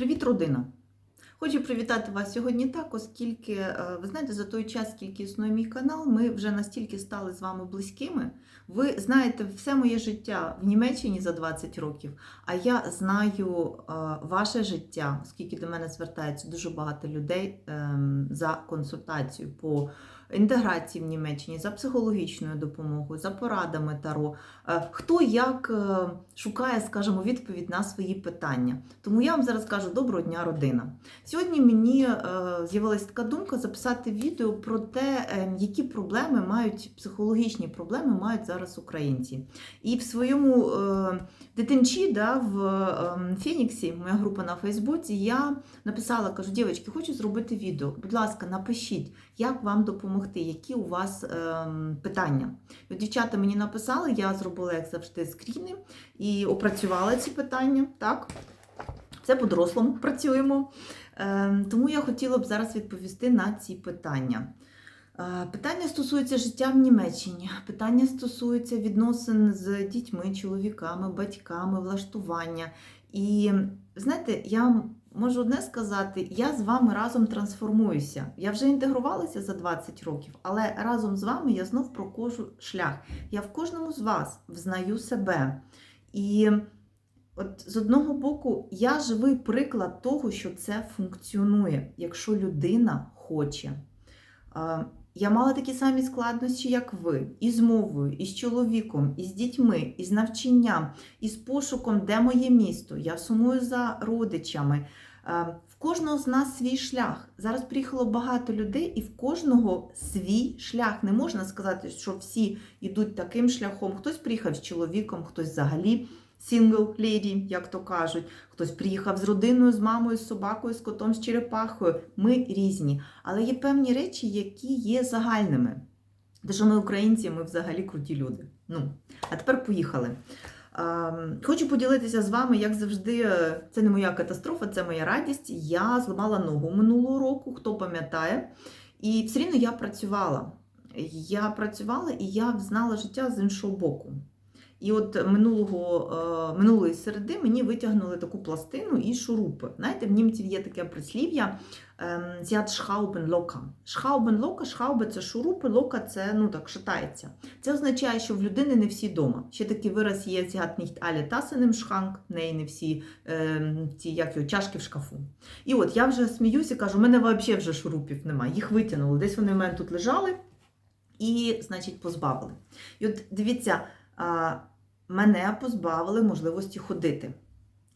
Привіт, родина! Хочу привітати вас сьогодні так, оскільки, е, ви знаєте, за той час, скільки існує мій канал, ми вже настільки стали з вами близькими. Ви знаєте все моє життя в Німеччині за 20 років, а я знаю е, ваше життя, оскільки до мене звертається дуже багато людей ем, за консультацією по інтеграції в Німеччині, за психологічною допомогою, за порадами Таро. Е, Хто як е, шукає, скажімо, відповідь на свої питання. Тому я вам зараз кажу доброго дня, родина. Сьогодні мені е, з'явилася така думка записати відео про те, які проблеми мають психологічні проблеми мають зараз українці. І в своєму дитинчі, да, в е, Феніксі, моя група на Фейсбуці, я написала, кажу, дівчатки, хочу зробити відео. Будь ласка, напишіть, як вам допомогти, які у вас е, питання. От дівчата мені написали, я зробила, як завжди, скріни і опрацювала ці питання. Так, це по-дорослому працюємо. Е, Тому я хотіла б зараз відповісти на ці питання. Е, Питання стосуються життя в Німеччині, питання стосуються відносин з дітьми, чоловіками, батьками, влаштування. І знаєте, я можу одне сказати: я з вами разом трансформуюся. Я вже інтегрувалася за 20 років, але разом з вами я знов прокожу шлях. Я в кожному з вас взнаю себе. І От з одного боку, я живий приклад того, що це функціонує, якщо людина хоче. Я мала такі самі складнощі, як ви, і з мовою, і з чоловіком, і з дітьми, і з навчанням, і з пошуком, де моє місто. Я сумую за родичами. В кожного з нас свій шлях. Зараз приїхало багато людей, і в кожного свій шлях. Не можна сказати, що всі йдуть таким шляхом. Хтось приїхав з чоловіком, хтось взагалі сингл леді, як то кажуть. Хтось приїхав з родиною, з мамою, з собакою, з котом, з черепахою. Ми різні. Але є певні речі, які є загальними. Те, що ми українці, ми взагалі круті люди. Ну, а тепер поїхали. Ем, Хочу поділитися з вами, як завжди, е, це не моя катастрофа, це моя радість. Я зламала ногу минулого року, хто пам'ятає. І все рівно я працювала. Я працювала і я знала життя з іншого боку. І от минулого, е, минулої середи мені витягнули таку пластину і шурупи. Знаєте, в німців є таке прислів'я «Зят шхаубен лока». Шхаубен лока, шхаубе це шурупи, лока це ну так шатається. Це означає, що в людини не всі вдома. Ще такий вираз є «Зят nicht alle Tassen im Schrank», в неї не всі ці як його, чашки в шкафу. І от я вже сміюся, кажу, у мене взагалі вже шурупів немає. Їх витягнули. Десь вони в мене тут лежали і, значить, позбавили. І от дивіться. Мене позбавили можливості ходити.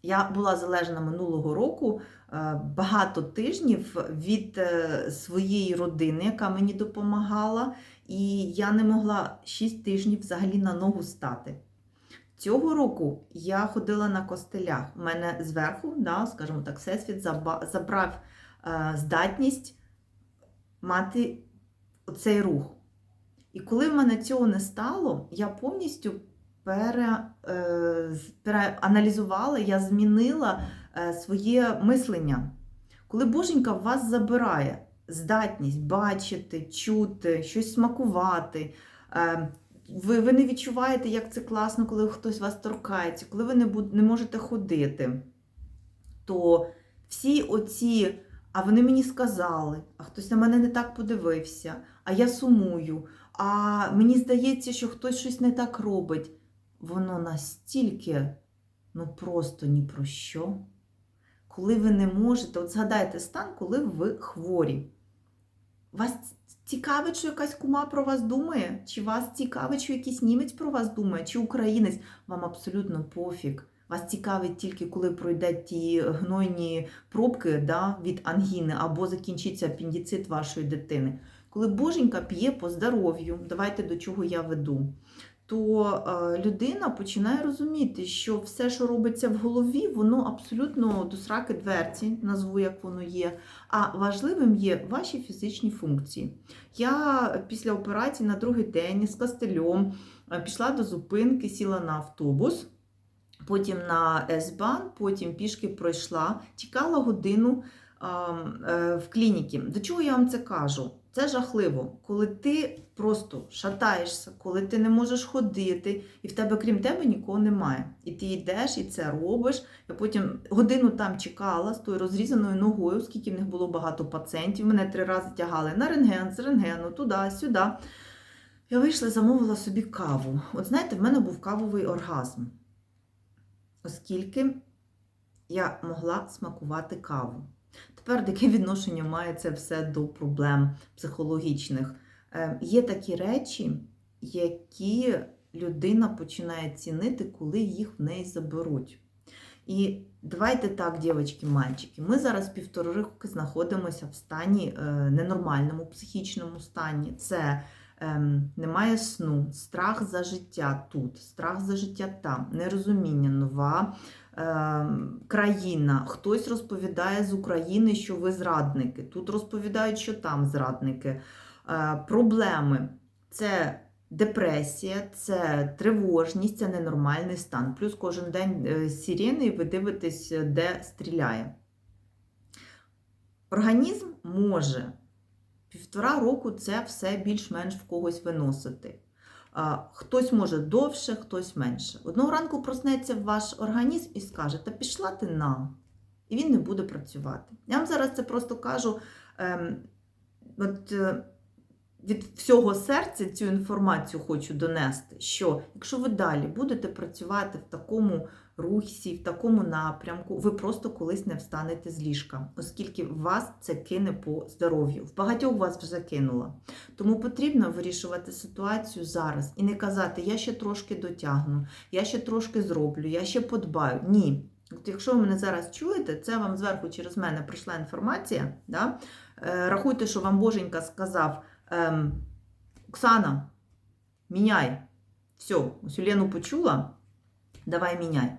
Я була залежна минулого року е, багато тижнів від е, своєї родини, яка мені допомагала, і я не могла 6 тижнів взагалі на ногу стати. Цього року я ходила на костелях. У мене зверху, да, скажімо так, всесвіт забрав е, здатність мати цей рух. І коли в мене цього не стало, я повністю пере, е, переаналізувала, я змінила е, своє мислення. Коли Боженька вас забирає здатність бачити, чути, щось смакувати, е, ви ви не відчуваєте, як це класно, коли хтось вас торкається, коли ви не, не можете ходити, то всі оці, а вони мені сказали, а хтось на мене не так подивився, а я сумую, а мені здається, що хтось щось не так робить воно настільки, ну просто ні про що. Коли ви не можете, от згадайте стан, коли ви хворі. Вас цікавить, що якась кума про вас думає? Чи вас цікавить, що якийсь німець про вас думає, чи українець? Вам абсолютно пофіг. Вас цікавить тільки, коли пройдуть ті гнойні пробки да, від ангіни або закінчиться апендицит вашої дитини. Коли боженька п'є по здоров'ю, давайте до чого я веду то е, людина починає розуміти, що все, що робиться в голові, воно абсолютно до сраки дверці, назву як воно є. А важливим є ваші фізичні функції. Я після операції на другий день з кастельом е, пішла до зупинки, сіла на автобус. Потім на С-бан, потім пішки пройшла, чекала годину е, в клініці. До чого я вам це кажу? Це жахливо, коли ти просто шатаєшся, коли ти не можеш ходити, і в тебе, крім тебе, нікого немає. І ти йдеш і це робиш. Я потім годину там чекала з тою розрізаною ногою, оскільки в них було багато пацієнтів. Мене три рази тягали на рентген, з рентгену, туди, сюди. Я вийшла, замовила собі каву. От знаєте, в мене був кавовий оргазм, оскільки я могла смакувати каву. Тепер яке відношення має це все до проблем психологічних? Е, Є такі речі, які людина починає цінити, коли їх в неї заберуть. І давайте так, дівчатки, мальчики, ми зараз півтори роки знаходимося в стані е, ненормальному психічному стані. Це немає сну, страх за життя тут, страх за життя там, нерозуміння, нова ем, країна. Хтось розповідає з України, що ви зрадники. Тут розповідають, що там зрадники. Е, проблеми це депресія, це тривожність, це ненормальний стан. Плюс кожен день е, сирени, і ви дивитесь, де стріляє. Організм може півтора року це все більш-менш в когось виносити. Хтось може довше, хтось менше. Одного ранку проснеться ваш організм і скаже, та пішла ти на, і він не буде працювати. Я вам зараз це просто кажу ем, от, е, від всього серця цю інформацію хочу донести, що якщо ви далі будете працювати в такому русі, в такому напрямку, ви просто колись не встанете з ліжка, оскільки вас це кине по здоров'ю. В багатьох вас вже кинуло. Тому потрібно вирішувати ситуацію зараз і не казати, я ще трошки дотягну, я ще трошки зроблю, я ще подбаю. Ні. От якщо ви мене зараз чуєте, це вам зверху через мене прийшла інформація. Да? Е, рахуйте, що вам Боженька сказав, ем, Оксана, міняй. Все, ось Лену почула, давай міняй.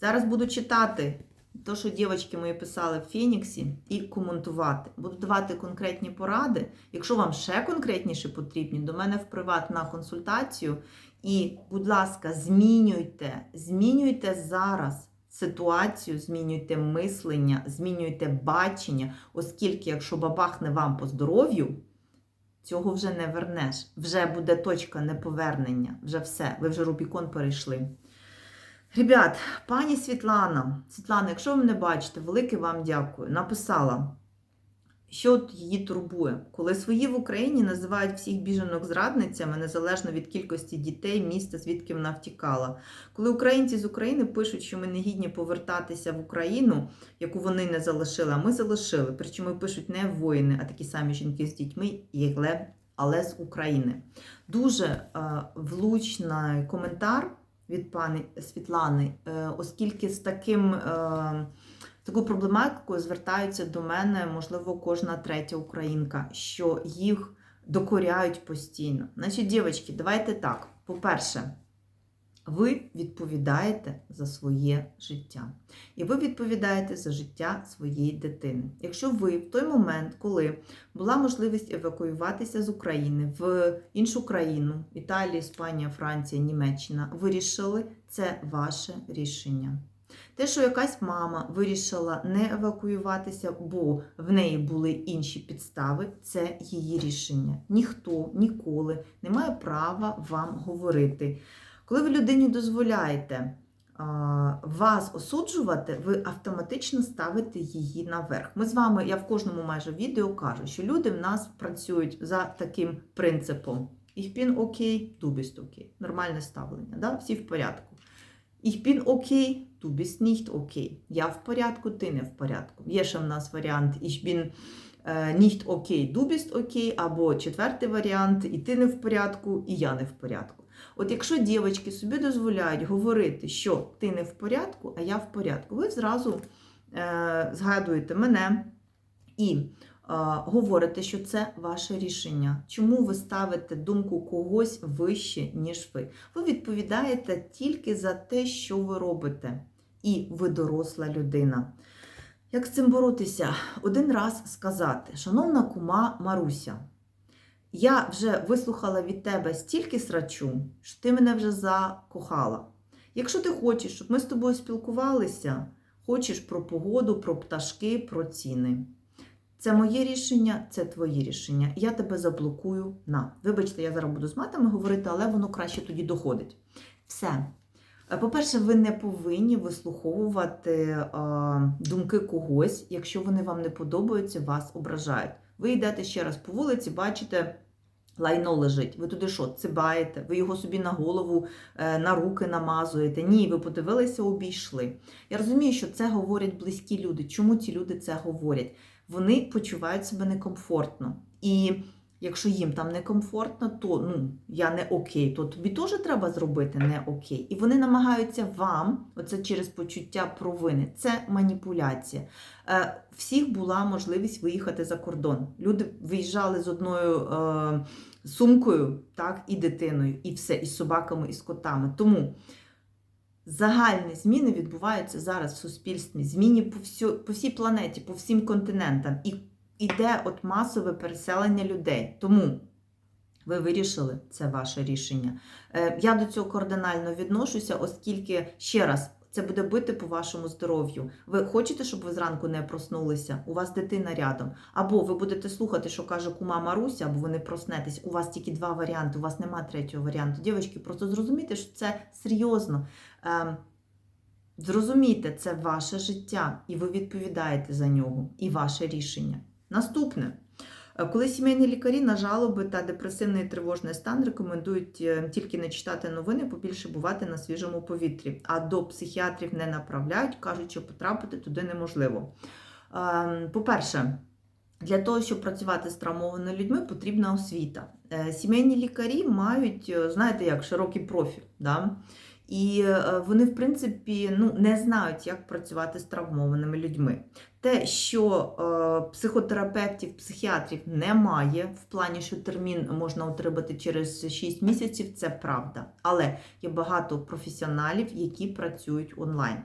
Зараз буду читати те, що дівчатки мої писали в Феніксі, і коментувати. Буду давати конкретні поради. Якщо вам ще конкретніше потрібні, до мене в приват на консультацію. І, будь ласка, змінюйте, змінюйте зараз ситуацію, змінюйте мислення, змінюйте бачення, оскільки, якщо бабахне вам по здоров'ю, цього вже не вернеш. Вже буде точка неповернення. Вже все, ви вже Рубікон перейшли. Ребят, пані Світлана, Світлана, якщо ви мене бачите, велике вам дякую. Написала, що її турбує, коли свої в Україні називають всіх біженок зрадницями, незалежно від кількості дітей, міста, звідки вона втікала. Коли українці з України пишуть, що ми не гідні повертатися в Україну, яку вони не залишили, а ми залишили. Причому пишуть не воїни, а такі самі жінки з дітьми, але, але з України. Дуже е, влучний коментар від пані Світлани, е, оскільки з таким. Такою проблематикою звертаються до мене, можливо, кожна третя українка, що їх докоряють постійно. Значить, дівчатки, давайте так. По-перше, ви відповідаєте за своє життя. І ви відповідаєте за життя своєї дитини. Якщо ви в той момент, коли була можливість евакуюватися з України в іншу країну, Італія, Іспанія, Франція, Німеччина, вирішили, це ваше рішення. Те, що якась мама вирішила не евакуюватися, бо в неї були інші підстави, це її рішення. Ніхто ніколи не має права вам говорити. Коли ви людині дозволяєте вас осуджувати, ви автоматично ставите її наверх. Ми з вами, я в кожному майже відео кажу, що люди в нас працюють за таким принципом. Bin окей, bist окей. Нормальне ставлення, да? всі в порядку. Bin окей, du bist nicht окей. Я в порядку, ти не в порядку. Є ще в нас варіант Ich bin nicht окей, du bist окей, або четвертий варіант, і ти не в порядку, і я не в порядку. От якщо дівчатки собі дозволяють говорити, що ти не в порядку, а я в порядку, ви зразу е, згадуєте мене і е, говорите, що це ваше рішення. Чому ви ставите думку когось вище, ніж ви? Ви відповідаєте тільки за те, що ви робите, і ви доросла людина. Як з цим боротися? Один раз сказати, шановна кума Маруся, я вже вислухала від тебе стільки срачу, що ти мене вже закохала. Якщо ти хочеш, щоб ми з тобою спілкувалися, хочеш про погоду, про пташки, про ціни. Це моє рішення, це твоє рішення. Я тебе заблокую на. Вибачте, я зараз буду з матами говорити, але воно краще тоді доходить. Все. Е, По-перше, ви не повинні вислуховувати е, думки когось, якщо вони вам не подобаються, вас ображають. Ви йдете ще раз по вулиці, бачите, лайно лежить. Ви туди що, цибаєте, ви його собі на голову, е, на руки намазуєте. Ні, ви подивилися, обійшли. Я розумію, що це говорять близькі люди. Чому ці люди це говорять? Вони почувають себе некомфортно. І якщо їм там некомфортно, то ну, я не окей, то тобі теж треба зробити не окей. І вони намагаються вам, оце через почуття провини, це маніпуляція. Е, всіх була можливість виїхати за кордон. Люди виїжджали з одною е, сумкою, так, і дитиною, і все, і з собаками, і з котами. Тому загальні зміни відбуваються зараз в суспільстві, зміни по, всю, по всій планеті, по всім континентам. І іде от масове переселення людей. Тому ви вирішили, це ваше рішення. Е, Я до цього кардинально відношуся, оскільки ще раз. Це буде бити по вашому здоров'ю. Ви хочете, щоб ви зранку не проснулися? У вас дитина рядом. Або ви будете слухати, що каже кума Маруся, або ви не проснетесь. У вас тільки два варіанти, у вас нема третього варіанту. Дівчатки, просто зрозумійте, що це серйозно. Ем, Зрозумійте, це ваше життя, і ви відповідаєте за нього, і ваше рішення. Наступне. Е, Коли сімейні лікарі на жалоби та депресивний і тривожний стан рекомендують е, тільки не читати новини, побільше бувати на свіжому повітрі, а до психіатрів не направляють, кажуть, що потрапити туди неможливо. Ем, По-перше, для того, щоб працювати з травмованими людьми, потрібна освіта. Е, Сімейні лікарі мають, знаєте, як широкий профіль. Да? І е, вони, в принципі, ну, не знають, як працювати з травмованими людьми. Те, що е, психотерапевтів, психіатрів немає, в плані, що термін можна отримати через 6 місяців, це правда. Але є багато професіоналів, які працюють онлайн.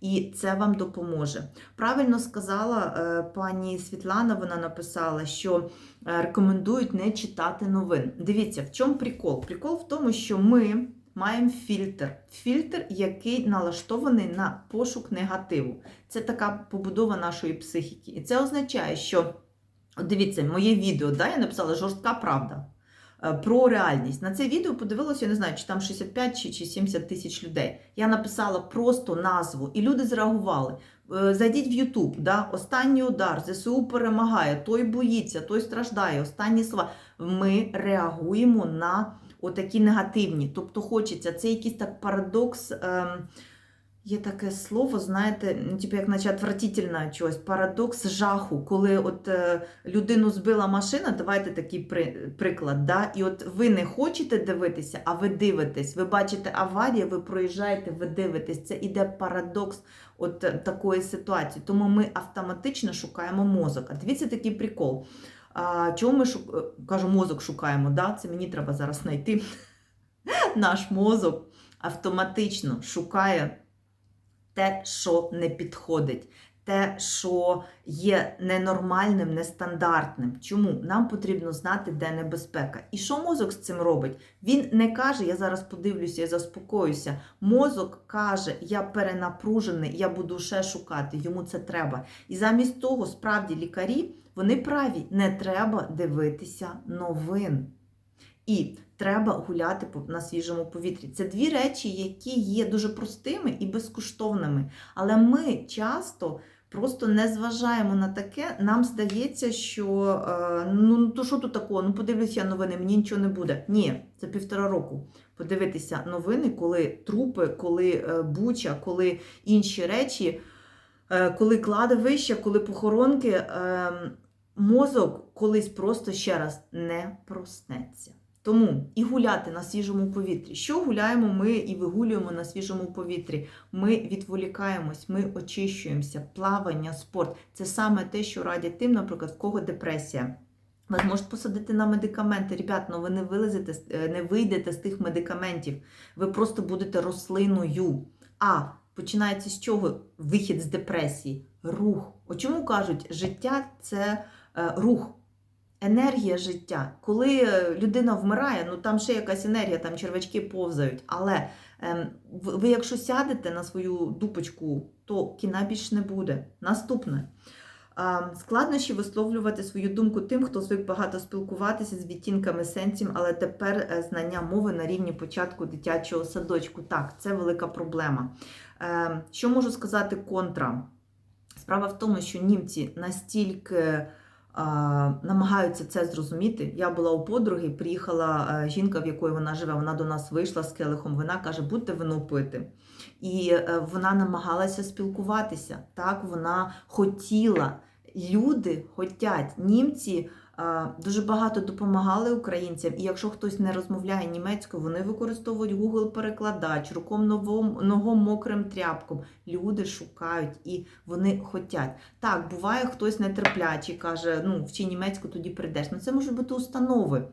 І це вам допоможе. Правильно сказала е, пані Світлана, вона написала, що рекомендують не читати новин. Дивіться, в чому прикол? Прикол в тому, що ми маємо фільтр. Фільтр, який налаштований на пошук негативу. Це така побудова нашої психіки. І це означає, що, дивіться, моє відео, да, я написала жорстка правда е, про реальність. На це відео подивилося, я не знаю, чи там 65 чи, чи 70 тисяч людей. Я написала просто назву, і люди зреагували. Е, Зайдіть в Ютуб, да? останній удар, ЗСУ перемагає, той боїться, той страждає, останні слова. Ми реагуємо на отакі негативні. Тобто хочеться, це якийсь так парадокс. Ем, Є таке слово, знаєте, ну, типу, як наче отвратительне чогось, парадокс жаху, коли от е, людину збила машина, давайте такий при, приклад, да? і от ви не хочете дивитися, а ви дивитесь. Ви бачите аварію, ви проїжджаєте, ви дивитесь. Це іде парадокс от е, такої ситуації. Тому ми автоматично шукаємо мозок. А дивіться такий прикол. Чого ми шук... е, кажу, мозок шукаємо? Да? Це мені треба зараз знайти. Наш мозок автоматично шукає те, що не підходить, те, що є ненормальним, нестандартним. Чому? Нам потрібно знати, де небезпека. І що мозок з цим робить? Він не каже, я зараз подивлюся, я заспокоюся. Мозок каже, я перенапружений, я буду ще шукати, йому це треба. І замість того, справді, лікарі, вони праві, не треба дивитися новин. І треба гуляти на свіжому повітрі. Це дві речі, які є дуже простими і безкоштовними. Але ми часто просто не зважаємо на таке. Нам здається, що е, ну то що тут такого? Ну подивлюся новини, мені нічого не буде. Ні, це півтора року. Подивитися новини, коли трупи, коли е, буча, коли інші речі, е, коли кладовища, коли похоронки. Е, мозок колись просто ще раз не проснеться. Тому і гуляти на свіжому повітрі. Що гуляємо ми і вигулюємо на свіжому повітрі? Ми відволікаємось, ми очищуємося, плавання, спорт це саме те, що радять тим, наприклад, в кого депресія. Вас можуть посадити на медикаменти. Ребят, ну ви не вилезете, е, не вийдете з тих медикаментів. Ви просто будете рослиною. А починається з чого? Вихід з депресії. Рух. О чому кажуть, життя це е, рух. Енергія життя. Коли е, людина вмирає, ну там ще якась енергія, там червячки повзають. Але ем, ви, якщо сядете на свою дупочку, то кіна більш не буде. Наступне. А, Складнощі висловлювати свою думку тим, хто звик багато спілкуватися з відтінками сенсів, але тепер е, знання мови на рівні початку дитячого садочку. Так, це велика проблема. Е, Що можу сказати контра? Справа в тому, що німці настільки намагаються це зрозуміти. Я була у подруги, приїхала е, жінка, в якої вона живе, вона до нас вийшла з келихом Вона каже, будьте вино пити. І е, вона намагалася спілкуватися. Так, вона хотіла. Люди хотять, німці дуже багато допомагали українцям, і якщо хтось не розмовляє німецькою, вони використовують Google-перекладач, руком ногом мокрим тряпком. Люди шукають і вони хотять. Так, буває хтось нетерплячий, каже, ну вчи німецьку, тоді прийдеш. Ну це можуть бути установи.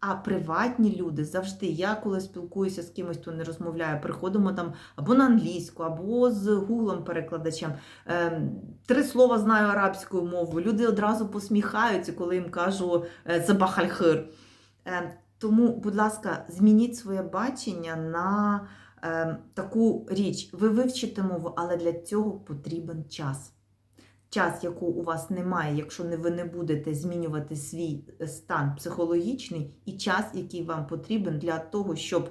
А приватні люди завжди, я коли спілкуюся з кимось, хто не розмовляє, приходимо там або на англійську, або з гуглом перекладачем. Ем, Три слова знаю арабською мовою. Люди одразу посміхаються, коли їм кажу е, забахальхир. Ем, Тому, будь ласка, змініть своє бачення на ем, таку річ. Ви вивчите мову, але для цього потрібен час. Час, якого у вас немає, якщо ви не будете змінювати свій е, стан психологічний, і час, який вам потрібен для того, щоб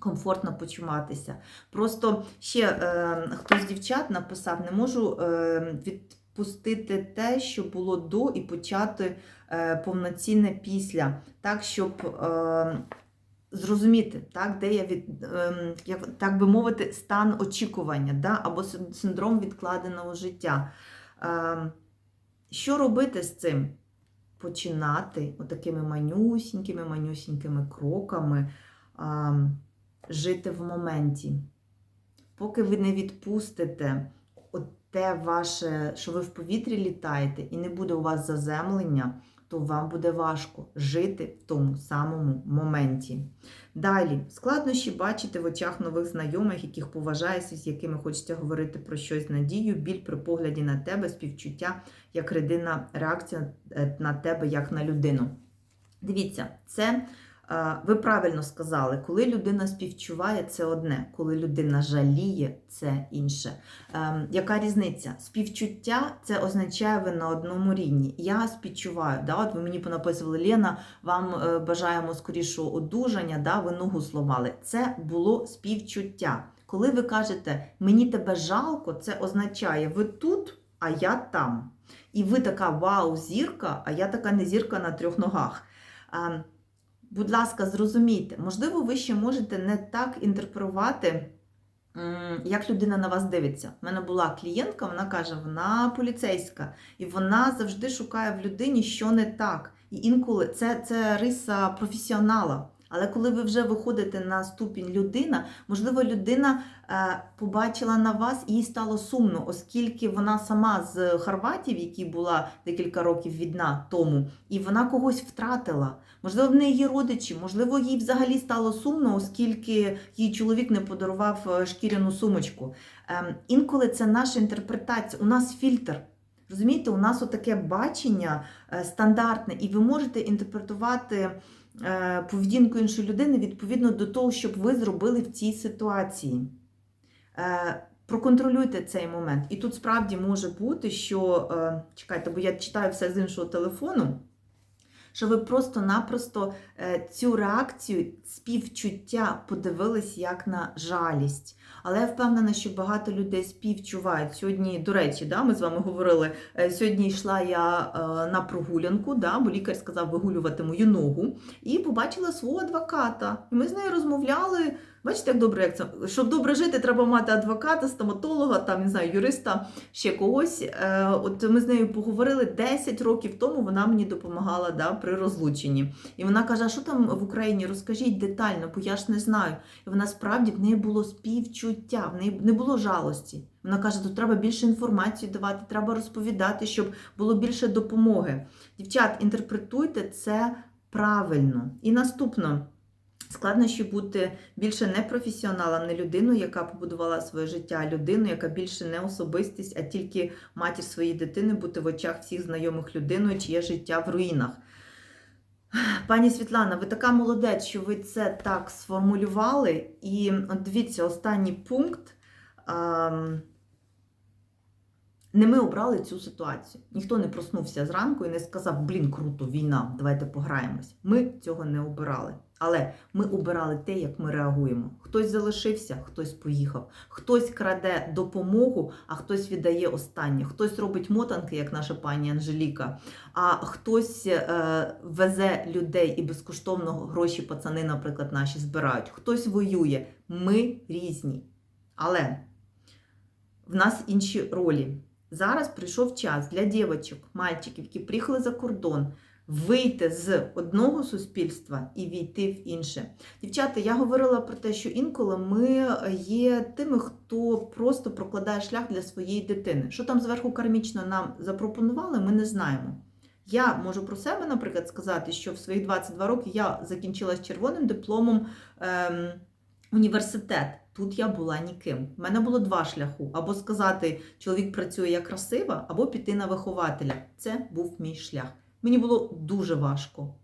комфортно почуватися. Просто ще е, хтось з дівчат написав: не можу е, відпустити те, що було до, і почати е, повноцінне після, так, щоб. Е, Зрозуміти, так, де я від, ем, як так би мовити, стан очікування, да, або синдром відкладеного життя. Що робити з цим? Починати отакими манюсінькими, манюсінькими кроками жити в моменті. Поки ви не відпустите те ваше, що ви в повітрі літаєте, і не буде у вас заземлення, то вам буде важко жити в тому самому моменті. Далі, складнощі бачити в очах нових знайомих, яких поважаєшся, з якими хочеться говорити про щось надію, біль при погляді на тебе, співчуття, як єдина реакція е, на тебе, як на людину. Дивіться, це ви правильно сказали, коли людина співчуває, це одне, коли людина жаліє, це інше. Ем, Яка різниця? Співчуття це означає ви на одному рівні. Я співчуваю. Да? От ви мені понаписували, Лена, вам е, бажаємо скорішого одужання, да? ви ногу зламали. Це було співчуття. Коли ви кажете мені тебе жалко, це означає ви тут, а я там. І ви така вау, зірка, а я така не зірка на трьох ногах. Ем, Будь ласка, зрозумійте, можливо, ви ще можете не так інтерпретувати, як людина на вас дивиться. У мене була клієнтка, вона каже, вона поліцейська, і вона завжди шукає в людині, що не так. І інколи це, це риса професіонала. Але коли ви вже виходите на ступінь людина, можливо, людина е, побачила на вас і їй стало сумно, оскільки вона сама з Хорватії, в якій була декілька років війна тому, і вона когось втратила. Можливо, в неї родичі, можливо, їй взагалі стало сумно, оскільки їй чоловік не подарував е, шкіряну сумочку. Ем, інколи це наша інтерпретація, у нас фільтр. Розумієте, у нас отаке бачення е, стандартне, і ви можете інтерпретувати поведінку іншої людини відповідно до того, щоб ви зробили в цій ситуації. Е, Проконтролюйте цей момент. І тут справді може бути, що е, чекайте, бо я читаю все з іншого телефону. Що ви просто-напросто е, цю реакцію співчуття подивились як на жалість. Але я впевнена, що багато людей співчувають. Сьогодні, до речі, да, ми з вами говорили, е, сьогодні йшла я е, на прогулянку, да, бо лікар сказав вигулювати мою ногу, і побачила свого адвоката. І ми з нею розмовляли. Бачите, як добре, як це щоб добре жити, треба мати адвоката, стоматолога, там не знаю, юриста, ще когось. Е, От ми з нею поговорили 10 років тому. Вона мені допомагала да, при розлученні. І вона каже: а що там в Україні? Розкажіть детально, бо я ж не знаю. І вона справді в неї було співчуття, в неї не було жалості. Вона каже, тут треба більше інформації давати, треба розповідати, щоб було більше допомоги. Дівчат, інтерпретуйте це правильно. І наступно. Складнощі бути більше не професіоналом, не людиною, яка побудувала своє життя, а людиною, яка більше не особистість, а тільки матір своєї дитини, бути в очах всіх знайомих людиною, чиє життя в руїнах. Пані Світлана, ви така молодець, що ви це так сформулювали. І от дивіться, останній пункт. Не ми обрали цю ситуацію. Ніхто не проснувся зранку і не сказав: блін, круто, війна, давайте пограємось. Ми цього не обирали. Але ми обирали те, як ми реагуємо. Хтось залишився, хтось поїхав, хтось краде допомогу, а хтось віддає останнє. Хтось робить мотанки, як наша пані Анжеліка, а хтось е, везе людей і безкоштовно гроші пацани, наприклад, наші збирають. Хтось воює. Ми різні. Але в нас інші ролі. Зараз прийшов час для дівчаток, мальчиків, які приїхали за кордон, вийти з одного суспільства і війти в інше. Дівчата, я говорила про те, що інколи ми є тими, хто просто прокладає шлях для своєї дитини. Що там зверху кармічно нам запропонували, ми не знаємо. Я можу про себе, наприклад, сказати, що в свої 22 роки я закінчила з червоним дипломом ем, університет. Тут я була ніким. У мене було два шляху: або сказати, чоловік працює як красива, або піти на вихователя. Це був мій шлях. Мені було дуже важко.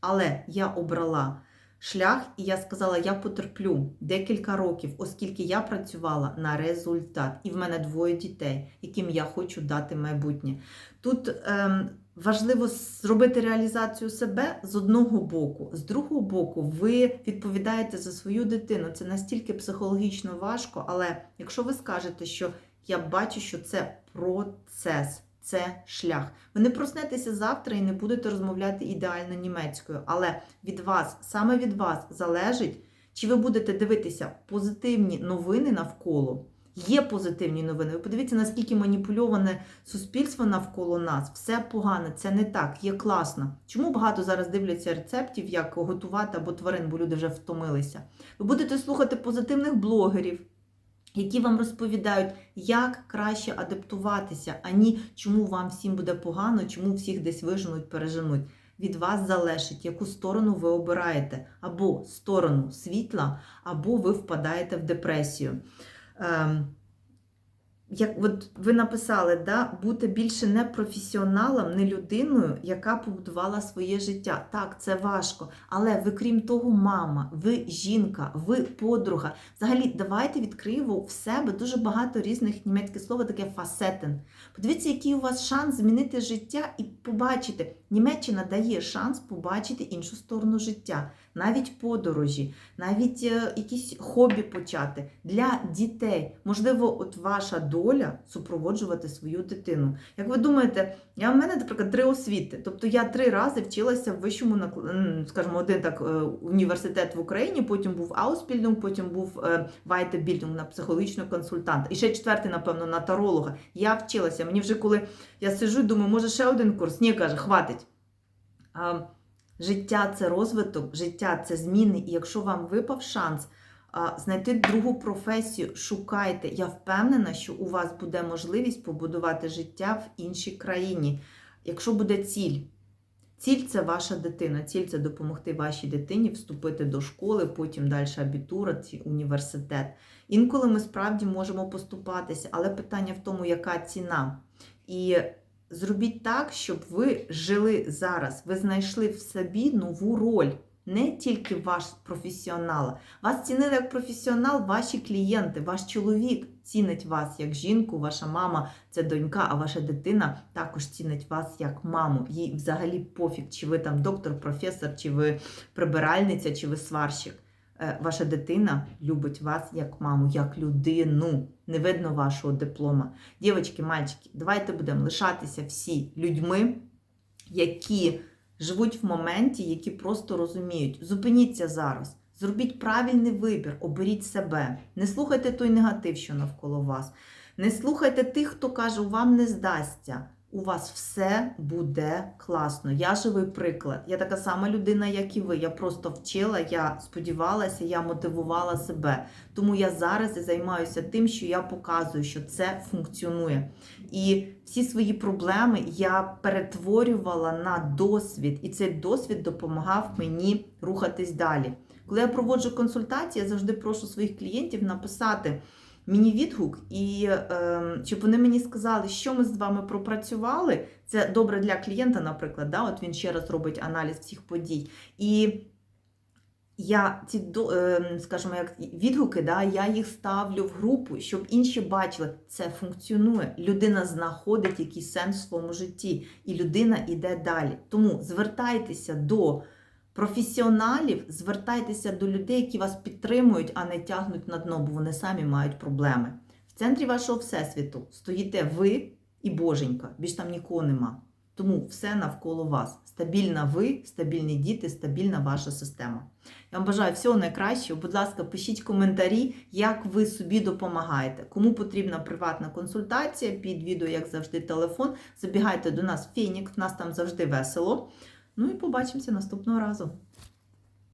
Але я обрала шлях, і я сказала, я потерплю декілька років, оскільки я працювала на результат. І в мене двоє дітей, яким я хочу дати майбутнє. Тут ем, важливо зробити реалізацію себе з одного боку, з другого боку, ви відповідаєте за свою дитину. Це настільки психологічно важко, але якщо ви скажете, що я бачу, що це процес. Це шлях. Ви не проснетеся завтра і не будете розмовляти ідеально німецькою, але від вас, саме від вас, залежить, чи ви будете дивитися позитивні новини навколо. Є позитивні новини. Ви подивіться, наскільки маніпульоване суспільство навколо нас. Все погано, це не так, є класно. Чому багато зараз дивляться рецептів, як готувати або тварин, бо люди вже втомилися. Ви будете слухати позитивних блогерів які вам розповідають, як краще адаптуватися, ані чому вам всім буде погано, чому всіх десь виженуть, переженуть. Від вас залежить, яку сторону ви обираєте, або сторону світла, або ви впадаєте в депресію. Ем, як от ви написали, да, бути більше не професіоналом, не людиною, яка побудувала своє життя. Так, це важко. Але ви, крім того, мама, ви жінка, ви подруга. Взагалі, давайте відкриємо в себе дуже багато різних німецьких слов, таке фасетен. Подивіться, який у вас шанс змінити життя і побачити. Німеччина дає шанс побачити іншу сторону життя, навіть подорожі, навіть е, якісь хобі почати для дітей. Можливо, от ваша доля супроводжувати свою дитину. Як ви думаєте, я в мене, наприклад, три освіти. Тобто я три рази вчилася в вищому скажімо, один так е, університет в Україні, потім був Аусбільдинг, потім був Вайтебільдинг на психологічного консультанта. І ще четвертий, напевно, на таролога. Я вчилася. Мені вже коли я сижу, думаю, може ще один курс? Ні, каже, хватить. Життя це розвиток, життя це зміни. І якщо вам випав шанс знайти другу професію, шукайте. Я впевнена, що у вас буде можливість побудувати життя в іншій країні. Якщо буде ціль. Ціль це ваша дитина, ціль це допомогти вашій дитині вступити до школи, потім далі абітура, університет. Інколи ми справді можемо поступатися, але питання в тому, яка ціна. І зробіть так, щоб ви жили зараз, ви знайшли в собі нову роль. Не тільки ваш професіонал. Вас цінили як професіонал, ваші клієнти, ваш чоловік цінить вас як жінку, ваша мама це донька, а ваша дитина також цінить вас як маму. Їй взагалі пофіг, чи ви там доктор, професор, чи ви прибиральниця, чи ви сварщик. Е, ваша дитина любить вас як маму, як людину. Не видно вашого диплома. Дівчатки, мальчики, давайте будемо лишатися всі людьми, які живуть в моменті, які просто розуміють. Зупиніться зараз. Зробіть правильний вибір, оберіть себе. Не слухайте той негатив, що навколо вас. Не слухайте тих, хто каже, вам не здасться у вас все буде класно. Я живий приклад. Я така сама людина, як і ви. Я просто вчила, я сподівалася, я мотивувала себе. Тому я зараз і займаюся тим, що я показую, що це функціонує. І всі свої проблеми я перетворювала на досвід, і цей досвід допомагав мені рухатись далі. Коли я проводжу консультації, я завжди прошу своїх клієнтів написати мені відгук, і е, щоб вони мені сказали, що ми з вами пропрацювали. Це добре для клієнта, наприклад. да, От він ще раз робить аналіз всіх подій. І я ці ем, скажімо, як відгуки, да, я їх ставлю в групу, щоб інші бачили, це функціонує. Людина знаходить якийсь сенс в своєму житті, і людина йде далі. Тому звертайтеся до професіоналів, звертайтеся до людей, які вас підтримують, а не тягнуть на дно, бо вони самі мають проблеми. В центрі вашого всесвіту стоїте ви і Боженька, більш там нікого нема. Тому все навколо вас. Стабільна ви, стабільні діти, стабільна ваша система. Я вам бажаю всього найкращого. Будь ласка, пишіть коментарі, як ви собі допомагаєте. Кому потрібна приватна консультація, під відео, як завжди, телефон. Забігайте до нас в Фенікс, нас там завжди весело. Ну і побачимося наступного разу.